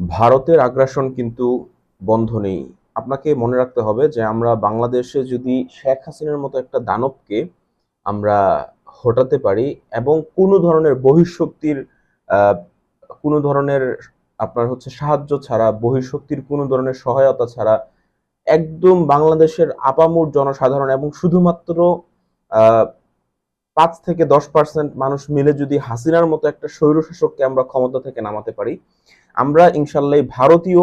ভারতের আগ্রাসন কিন্তু বন্ধ নেই। আপনাকে মনে রাখতে হবে যে আমরা বাংলাদেশে যদি শেখ হাসিনার মতো একটা দানবকে আমরা হটাতে পারি এবং কোনো ধরনের বহিঃশক্তির কোনো ধরনের আপনার হচ্ছে সাহায্য ছাড়া, বহিঃশক্তির কোনো ধরনের সহায়তা ছাড়া একদম বাংলাদেশের আপামর জনসাধারণ এবং শুধুমাত্র পাঁচ থেকে দশ পার্সেন্ট মানুষ মিলে যদি হাসিনার মতো একটা স্বৈরশাসককে আমরা ক্ষমতা থেকে নামাতে পারি, আমরা ইনশাল্লাহ ভারতীয়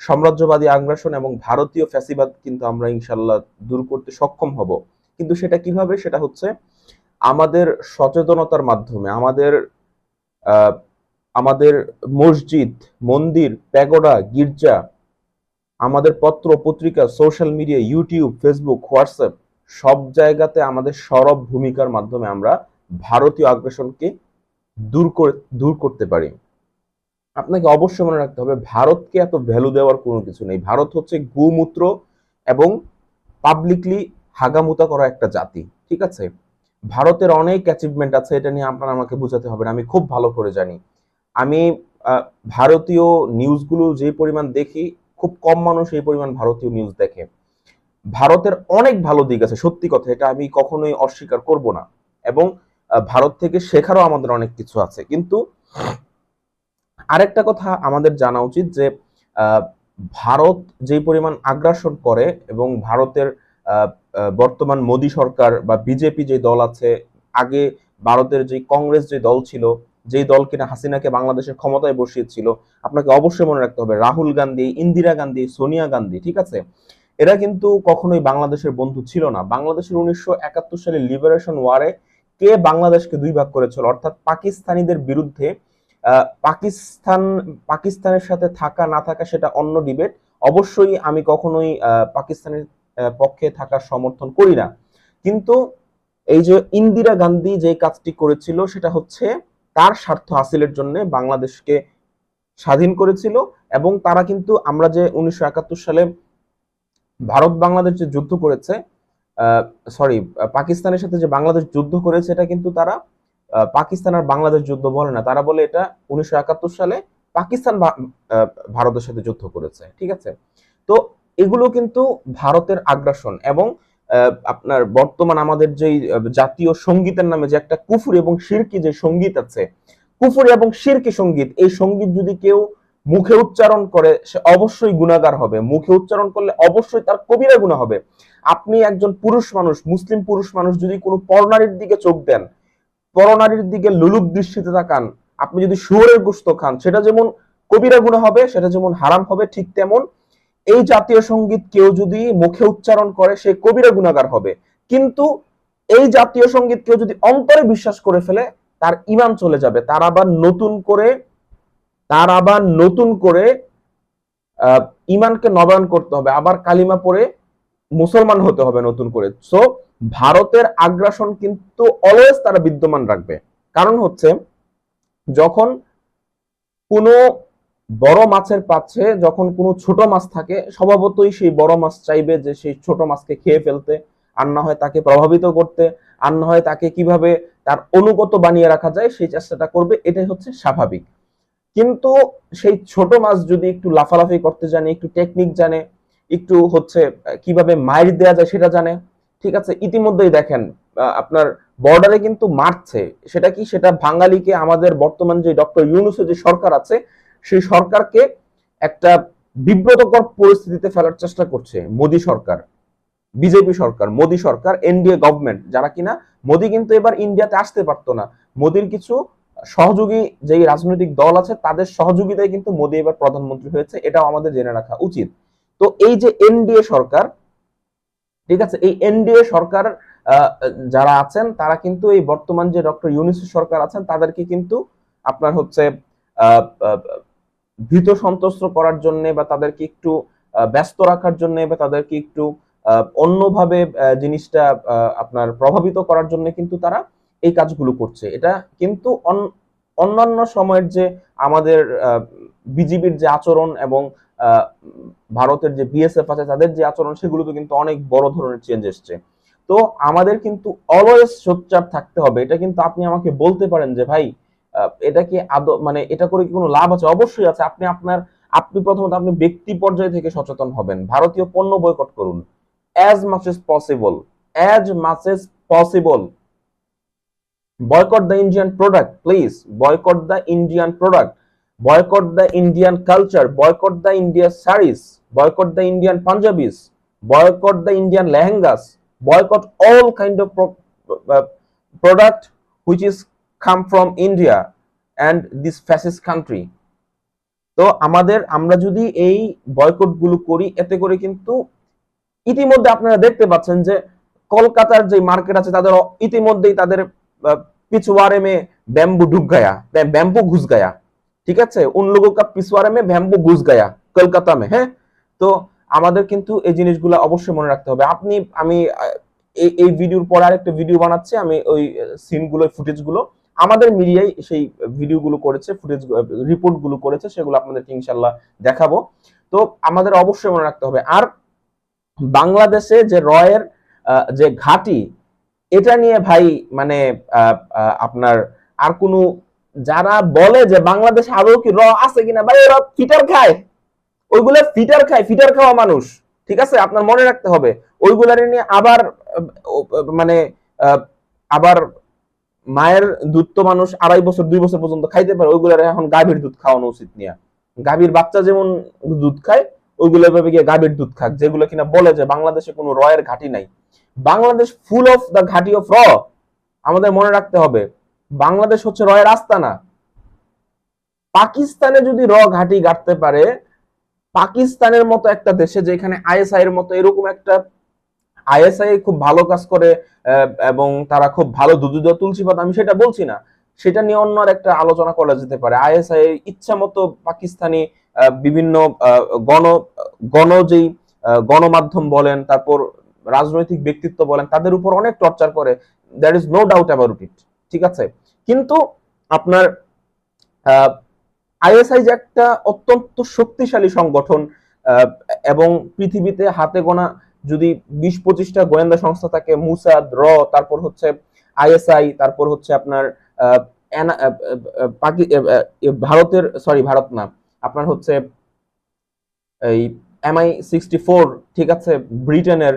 সাম্রাজ্যবাদী আগ্রাসন এবং ভারতীয় ফ্যাসিবাদ কিন্তু আমরা ইনশাল্লাহ দূর করতে সক্ষম হব। কিন্তু সেটা কীভাবে? সেটা হচ্ছে আমাদের সচেতনতার মাধ্যমে, আমাদের আমাদের মসজিদ, মন্দির, প্যাগোডা, গির্জা, আমাদের পত্র, পত্রিকা, social media, YouTube, Facebook, WhatsApp সব জায়গাতে আমাদের সরব ভূমিকার মাধ্যমে আমরা ভারতীয় আগ্রাসনকে দূর করে, দূর করতে পারি। আপনাকে অবশ্যই মনে রাখতে হবে, ভারতকে এত ভ্যালু দেওয়ার কোনো কিছু নেই। ভারত হচ্ছে গোমূত্র এবং পাবলিকলি হাগামুতা করা একটা জাতি, ঠিক আছে? ভারতের অনেক অ্যাচিভমেন্ট আছে, এটা নিয়ে আপনার আমাকে বোঝাতে হবে না, আমি খুব ভালো করে জানি। আমি ভারতীয় নিউজগুলো যে পরিমাণ দেখি, খুব কম মানুষ এই পরিমাণ ভারতীয় নিউজ দেখে। ভারতের অনেক ভালো দিক আছে, সত্যি কথা, এটা আমি কখনোই অস্বীকার করব না। এবং ভারত থেকে শেখারও আমাদের অনেক কিছু আছে। কিন্তু, আরেকটা কথা আমাদের জানা উচিত যে ভারত যে পরিমাণ আগ্রাসন করে এবং ভারতের বর্তমান মোদী সরকার বা বিজেপি যে দল আছে, আগে ভারতের যে কংগ্রেস যে দল ছিল, যেই দল কিনা হাসিনাকে বাংলাদেশের ক্ষমতায় বসিয়েছিল, আপনাকে অবশ্যই মনে রাখতে হবে, রাহুল গান্ধী, ইন্দিরা গান্ধী, সোনিয়া গান্ধী, ঠিক আছে? এরা কিন্তু কখনোই বাংলাদেশের বন্ধু ছিল না। বাংলাদেশের উনিশশো একাত্তর সালে লিবারেশন ওয়ারে কে বাংলাদেশকে দুই ভাগ করেছিল? অর্থাৎ পাকিস্তানিদের বিরুদ্ধে পাকিস্তান, পাকিস্তানের সাথে থাকা, না থাকা সেটা অন্য ডিবেট অবশ্যই আমি কখনোই পাকিস্তানের পক্ষে থাকার সমর্থন করি না। কিন্তু এই যে ইন্দিরা গান্ধী যে কাজটি করেছিল, সেটা হচ্ছে তার স্বার্থ হাসিলের জন্য বাংলাদেশকে স্বাধীন করেছিল এবং তারা কিন্তু আমরা যে উনিশশো একাত্তর সালে ভারত বাংলাদেশ যে যুদ্ধ করেছে সরি পাকিস্তানের সাথে যে বাংলাদেশ যুদ্ধ করেছে, এটা কিন্তু তারা পাকিস্তান আর বাংলাদেশ যুদ্ধ বলে না। তারা বলে এটা উনিশশো একাত্তর সালে পাকিস্তান ভারতের সাথে যুদ্ধ করেছে, ঠিক আছে? তো এগুলো কিন্তু ভারতের আগ্রাসন এবং আপনার বর্তমান আমাদের যেই জাতীয় সঙ্গীতের নামে যে একটা কুফুর এবং শিরকি যে সংগীত আছে, কুফুর এবং শিরকি সংগীত, এই সংগীত যদি কেউ মুখে উচ্চারণ করে সে অবশ্যই গুণাগার হবে। মুখে উচ্চারণ করলে অবশ্যই তার কবিরা গুণা হবে। আপনি একজন পুরুষ মানুষ, মুসলিম পুরুষ মানুষ যদি কোনো পরনারীর দিকে চোখ দেন, পরনারীর দিকে লুলুপ দৃষ্টিতে তাকান, আপনি যদি শুয়োরের গোস্ত খান, সেটা যেমন কবিরা গুণা হবে, সেটা যেমন হারাম হবে, ঠিক তেমন এই জাতীয় সংগীত কেউ যদি মুখে উচ্চারণ করে, সে কবিরা গুণাগার হবে। কিন্তু এই জাতীয় সংগীত কেউ যদি অন্তরে বিশ্বাস করে ফেলে, তার ইমান চলে যাবে। তার আবার নতুন করে তার আবার নতুন করে ইমানকে নবায়ন করতে হবে, আবার কালিমা পড়ে মুসলমান হতে হবে নতুন করে। সো ভারতের আগ্রাসন কিন্তু অলওয়েজ তারা বিদ্যমান রাখবে। কারণ হচ্ছে, যখন কোনো বড় মাছের পাচ্ছে, যখন কোনো ছোট মাছ থাকে, স্বভাবতই সেই বড় মাছ চাইবে যে সেই ছোট মাছকে খেয়ে ফেলতে, আর না হয় তাকে প্রভাবিত করতে, আর না হয় তাকে কীভাবে তার অনুগত বানিয়ে রাখা যায়, সেই চেষ্টাটা করবে, এটাই হচ্ছে স্বাভাবিক। কিন্তু সেই ছোট মাছ যদি একটু লাফালাফি করতে জানে, একটু টেকনিক জানে, একটু হচ্ছে কীভাবে মাইর দেওয়া যায় সেটা জানে, ঠিক আছে? ইতিমধ্যেই দেখেন আপনার বর্ডারে কিন্তু মারছে। সেটা কি? সেটা বাঙালিকে, আমাদের বর্তমান যে ডক্টর ইউনুসের যে সরকার আছে, সেই সরকারকে একটা বিব্রতকর পরিস্থিতিতে ফেলার চেষ্টা করছে মোদী সরকার, বিজেপি সরকার, মোদী সরকার এনডিএ গভর্নমেন্ট যারা কিনা, মোদী কিন্তু এবার ইন্ডিয়াতে আসতে পারতো না। মোদীর কিছু সহযোগী যেই রাজনৈতিক দল আছে, তাদের সহযোগিতায় কিন্তু মোদী এবার প্রধানমন্ত্রী হয়েছে, এটাও আমাদের জেনে রাখা উচিত। তো এই যে এনডিএ সরকার, ঠিক আছে, এই এনডিএ সরকার যারা আছেন, তারা কিন্তু এই বর্তমান যে ডক্টর ইউনিসেফ সরকার আছেন, তাদেরকে কিন্তু আপনার হচ্ছে ভীত সন্ত্রস্ত করার জন্য বা তাদেরকে একটু ব্যস্ত রাখার জন্য বা তাদেরকে একটু অন্যভাবে জিনিসটা আপনার প্রভাবিত করার জন্য কিন্তু তারা এই কাজগুলো করছে। এটা কিন্তু অন- অন্যান্য সময়ের যে আমাদের বিজিবির যে আচরণ এবং ভারতের যে বিএসএফ আছে, তাদের যে আচরণ, সেগুলোতে কিন্তু অনেক বড় ধরনের চেঞ্জ এসছে। তো আমাদের কিন্তু অলওয়েজ সোচ্চার থাকতে হবে। এটা কিন্তু আপনি আমাকে বলতে পারেন যে, ভাই এটা কি মানে এটা করে কি কোনো লাভ আছে? অবশ্যই আছে। আপনি আপনার, আপনি প্রথমত আপনি ব্যক্তি পর্যায় থেকে সচেতন হবেন। ভারতীয় পণ্য বয়কট করুন। As much as possible as much as possible boycott the indian product please boycott the indian product boycott the indian culture boycott the indian saris boycott the indian punjabis boycott the indian lehengas boycott all kind of pro- uh, product which is come from india and this fascist country তো আমাদের আমরা যদি এই বয়কটগুলো করি এতে করে কিন্তু ইতিমধ্যে আপনারা দেখতে পাচ্ছেন যে কলকাতার যে মার্কেট আছে তাদের ইতিমধ্যেই তাদের पिछवाड़े में बैम्बू ढुक गया बैम्बू घुस गया ঠিক আছে উন লোগো কা পিছওয়ারে মে ব্যাম্বু ঘুষ গয়া কলকাতা মে হ্যাঁ তো আমাদের কিন্তু এই জিনিসগুলো অবশ্যই মনে রাখতে হবে আপনি আমি আহ, এই এই ভিডিওর পর আরেকটা ভিডিও বানাচ্ছি আমি ওই সিনগুলো ফুটেজ গুলো আমাদের মিডিয়ায় সেই ভিডিওগুলো করেছে ফুটেজ রিপোর্ট গুলো করেছে সেগুলো আপনাদেরকে ইনশাল্লাহ দেখাবো তো আমাদের অবশ্যই মনে রাখতে হবে আর বাংলাদেশে যে রয়ের আহ, যে ঘাটি এটা নিয়ে ভাই মানে আপনার আর কোনো, যারা বলে যে বাংলাদেশ আদৌ কি র আছে কিনা, ভাই, ওরা ফিটার খায়। ওইগুলা ফিটার খায়, ফিটার খাওয়া মানুষ, ঠিক আছে? আপনার মনে রাখতে হবে। ওইগুলার নিয়ে আবার মানে আবার মায়ের দুধ তো মানুষ আড়াই বছর, দুই বছর পর্যন্ত খাইতে পারে, ওইগুলার এখন গাভীর দুধ খাওয়ানো উচিত নিয়ে। গাভীর বাচ্চা যেমন দুধ খায় ওইগুলো ভাবে গিয়ে গাভীর দুধ খাক, যেগুলো কিনা বলে যে বাংলাদেশে কোনো রয়ের ঘাটি নাই। Bangladesh full of the ghati of র আমাদের মনে রাখতে হবে, বাংলাদেশ হচ্ছে রয়ের আস্তানা। পাকিস্তানে যদি র ঘাটি গাড়তে পারে, পাকিস্তানের মতো একটা দেশে যেখানে আইএসআই এর মতো এরকম একটা আইএসআই খুব ভালো কাজ করে এবং তারা খুব ভালো দুধ দেওয়া তুলসী পাতা আমি সেটা বলছি না। সেটা নিয়ে অন্য একটা আলোচনা করা যেতে পারে। আইএসআই ইচ্ছা মতো পাকিস্তানি বিভিন্ন গণ গণ যেই গণমাধ্যম বলেন, তারপর রাজনৈতিক ব্যক্তিত্ব বলেন, তাদের উপর অনেক টর্চার করে। There is no doubt about it ঠিক আছে? কিন্তু আপনার আইএসআই যে একটা অত্যন্ত শক্তিশালী সংগঠন এবং পৃথিবীতে হাতে গোনা যদি বিশ পঁচিশটা গোয়েন্দা সংস্থা থাকে, মুসাদ, র, তারপর হচ্ছে আইএসআই, তারপর হচ্ছে আপনার ভারতের সরি ভারত না আপনার হচ্ছে এই এমআই সিক্সটি ফোর ঠিক আছে, ব্রিটেনের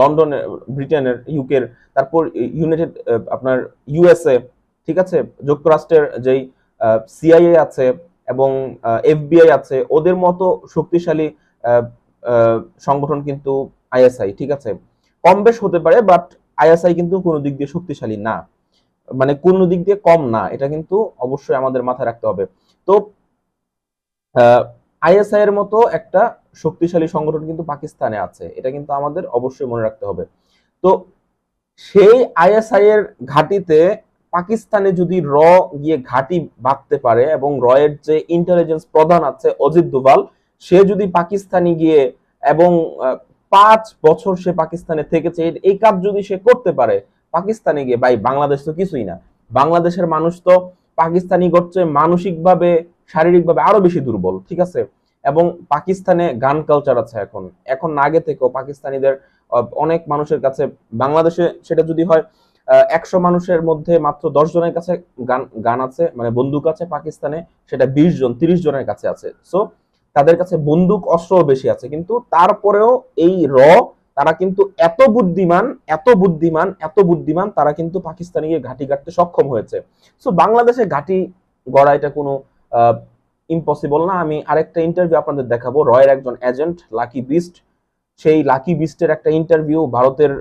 লন্ডনের, ব্রিটেনের ইউকের তারপর ইউনাইটেড আপনার ইউএসএ ঠিক আছে, যুক্তরাষ্ট্রের যেই সিআইএ আছে এবং এফবিআই আছে, ওদের মতো শক্তিশালী সংগঠন কিন্তু আইএসআই ঠিক আছে। কম বেশ হতে পারে বাট আইএসআই কিন্তু কোনো দিক দিয়ে শক্তিশালী না। মানে কোনো দিক দিয়ে কম না, এটা কিন্তু অবশ্যই আমাদের মাথায় রাখতে হবে। তো আইএসআই এর মতো একটা শক্তিশালী সংগঠন কিন্তু পাকিস্তানে আছে। এটা কিন্তু আমাদের অবশ্যই মনে রাখতে হবে। তো সেই আইএসআই এর ঘাটিতে পাকিস্তানে যদি র গিয়ে ঘাটি বাঁধতে পারে এবং র এর যে ইন্টেলিজেন্স প্রধান আছে অজিত দোভাল, সে যদি পাকিস্তানি গিয়ে এবং পাঁচ বছর সে পাকিস্তানে থেকেছে এই- কাজ যদি সে করতে পারে, পাকিস্তানে গিয়ে, ভাই, বাংলাদেশ তো কিছুই না। বাংলাদেশের মানুষ তো পাকিস্তানি করছে মানসিকভাবে শারীরিকভাবে আরও বেশি দুর্বল, ঠিক আছে? এবং পাকিস্তানে গান কালচার আছে এখন। এখন আগে থেকেও পাকিস্তানিদের অনেক মানুষের কাছে, বাংলাদেশে সেটা যদি হয় একশো মানুষের মধ্যে মাত্র দশ জনের কাছে গান গান আছে মানে বন্দুক আছে পাকিস্তানে, সেটা বিশ জন, তিরিশ জনের কাছে আছে। সো তাদের কাছে বন্দুক অস্ত্র বেশি আছে। কিন্তু তারপরেও এই র, তারা কিন্তু এত বুদ্ধিমান এত বুদ্ধিমান এত বুদ্ধিমান, তারা কিন্তু পাকিস্তানে ঘাঁটি কাটতে সক্ষম হয়েছে। সো বাংলাদেশে ঘাঁটি গড়া এটা কোনো ইম্পসিবল না। আমি আরেকটা ইন্টারভিউ আপনাদের দেখাবো। রয়ের একজন এজেন্ট লাকি বিস্ট সেই লাকি বিস্টের একটা ইন্টারভিউ ভারতের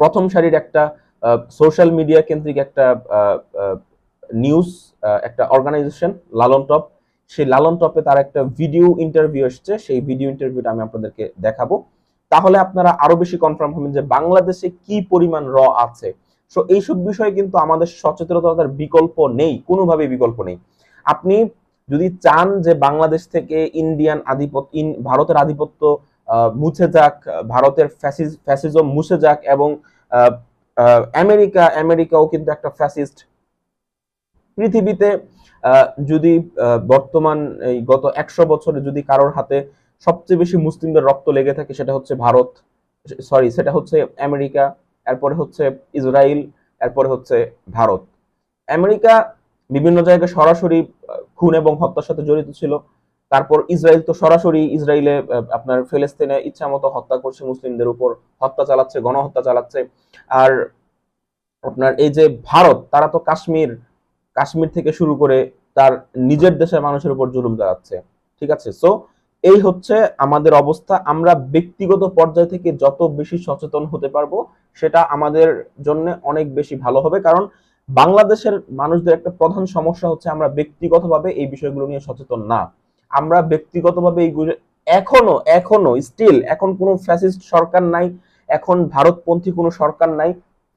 প্রথম সারির একটা সোশ্যাল মিডিয়া কেন্দ্রিক একটা নিউজ একটা অর্গানাইজেশন লালন টপ। সেই লালন টপে তার একটা ভিডিও ইন্টারভিউ এসছে। সেই ভিডিও ইন্টারভিউটা আমি আপনাদেরকে দেখাবো। তাহলে আপনারা আরও বেশি কনফার্ম হবেন যে বাংলাদেশে কি পরিমাণ র আছে। সো এইসব বিষয়ে কিন্তু আমাদের সচেতনতার বিকল্প নেই। কোনোভাবেই বিকল্প নেই। আপনি যদি চান যে বাংলাদেশ থেকে ইন্ডিয়ান আধিপত্য ভারতের আধিপত্য মুছে যাক, ভারতের ফ্যাসিজম মুছে যাক এবং আমেরিকা, আমেরিকাও কিন্তু একটা ফ্যাসিস্ট পৃথিবীতে যদি বর্তমান এই গত একশো বছরে যদি কারোর হাতে সবচেয়ে বেশি মুসলিমদের রক্ত লেগে থাকে সেটা হচ্ছে ভারত, সরি, সেটা হচ্ছে আমেরিকা, এরপরে হচ্ছে ইসরায়েল এরপরে হচ্ছে ভারত। আমেরিকা বিভিন্ন জায়গায় সরাসরি খুন এবং হত্যার সাথে জড়িত ছিল। তারপর ইসরায়েল তো সরাসরি ইসরায়েলে আপনার ফিলিস্তিনে ইচ্ছা মতো হত্যা করছে, মুসলিমদের উপর হত্যা চালাচ্ছে, গণহত্যা চালাচ্ছে। আর আপনার এই যে ভারত, তারা তো কাশ্মীর কাশ্মীর থেকে শুরু করে তার নিজের দেশের মানুষের উপর জুলুম চালাচ্ছে। ঠিক আছে? সো এই হচ্ছে আমাদের অবস্থা। আমরা ব্যক্তিগত পর্যায় থেকে যত বেশি সচেতন হতে পারব, সেটা আমাদের জন্য অনেক বেশি ভালো হবে। কারণ বাংলাদেশের মানুষদের একটা প্রধান সমস্যা হচ্ছে আমরা ব্যক্তিগতভাবে এই বিষয়গুলো নিয়ে সচেতন না। আমরা ব্যক্তিগতভাবে এই এখনও এখনও স্টিল এখন কোনো ফ্যাসিস্ট সরকার নাই, এখন ভারতপন্থী কোনো সরকার নাই,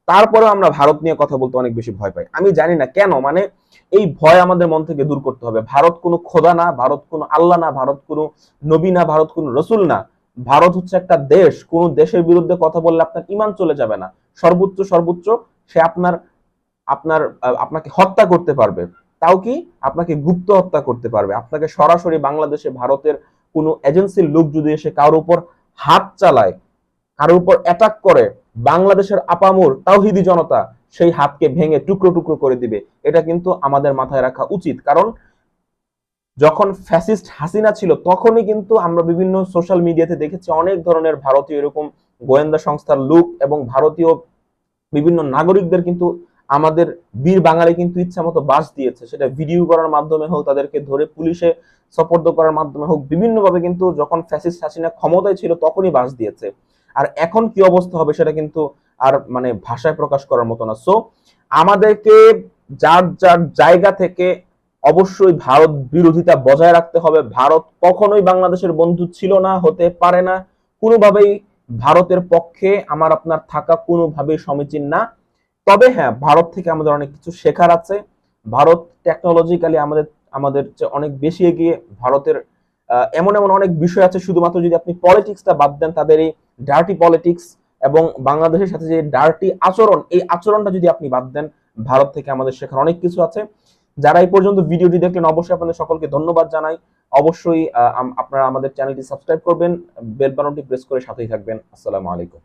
তারপরেও আমরা ভারত নিয়ে কথা বলতে অনেক বেশি ভয় পাই। আমি জানি না কেন মানে এই ভয় আমাদের মন থেকে দূর করতে হবে। ভারত কোনো খোদা না, ভারত কোনো আল্লাহ না, ভারত কোনো নবী না, ভারত কোনো রসুল না। ভারত হচ্ছে একটা দেশ, কোন দেশের বিরুদ্ধে কথা বললে আপনার ইমান চলে যাবে না। সর্বোচ্চ সর্বোচ্চ সে আপনার আপনার আপনাকে হত্যা করতে পারবে। তাও কি? আপনাকে গুপ্ত হত্যা করতে পারবে। আপনাকে সরাসরি বাংলাদেশে ভারতের কোনো এজেন্সির লোক যদি এসে কারোর উপর হাত চালায়, কারোর উপর অ্যাটাক করে, বাংলাদেশের আপামর, তাওহিদি জনতা সেই হাতকে ভেঙে টুকরো টুকরো করে দিবে, এটা কিন্তু আমাদের মাথায় রাখা উচিত। কারণ যখন ফ্যাসিস্ট হাসিনা ছিল, তখনই কিন্তু আমরা বিভিন্ন সোশ্যাল মিডিয়াতে দেখেছি অনেক ধরনের ভারতীয় এরকম গোয়েন্দা সংস্থার লোক এবং ভারতীয় বিভিন্ন নাগরিকদের কিন্তু আমাদের বীর বাঙালি কিন্তু ইচ্ছা মতো বাস দিয়েছে। সেটা ভিডিও করার মাধ্যমে হোক, তাদেরকে ধরে পুলিশে সপর্দ করার মাধ্যমে হোক, বিভিন্নভাবে কিন্তু যখন ফ্যাসিস হাসিনা ক্ষমতায় ছিল তখনই বাস দিয়েছে। আর এখন কি অবস্থা হবে সেটা কিন্তু আর মানে ভাষায় প্রকাশ করার মতো না। সো আমাদেরকে যার যার জায়গা থেকে অবশ্যই ভারত বিরোধিতা বজায় রাখতে হবে। ভারত কখনোই বাংলাদেশের বন্ধু ছিল না, হতে পারে না। কোনোভাবেই ভারতের পক্ষে আমার আপনার থাকা কোনোভাবেই সমীচীন না। তবে হ্যাঁ ভারত থেকে আমাদের অনেক কিছু শেখার আছে। ভারত টেকনোলজিক্যালি আমাদের আমাদের অনেক বেশি এগিয়ে ভারতের এমন এমন অনেক বিষয় আছে শুধুমাত্র যদি আপনি পলিটিক্সটা বাদ দেন, তাদের এই ডার্টি পলিটিক্স এবং বাংলাদেশের সাথে যে ডার্টি আচরণ, এই আচরণটা যদি আপনি বাদ দেন, ভারত থেকে আমাদের শেখার অনেক কিছু আছে। যারা এই পর্যন্ত ভিডিওটি দেখলেন, অবশ্যই আপনাদের সকলকে ধন্যবাদ জানাই। অবশ্যই আপনারা আমাদের চ্যানেলটি সাবস্ক্রাইব করবেন বেল প্রেস করে সাথেই থাকবেন। আসসালামু আলাইকুম।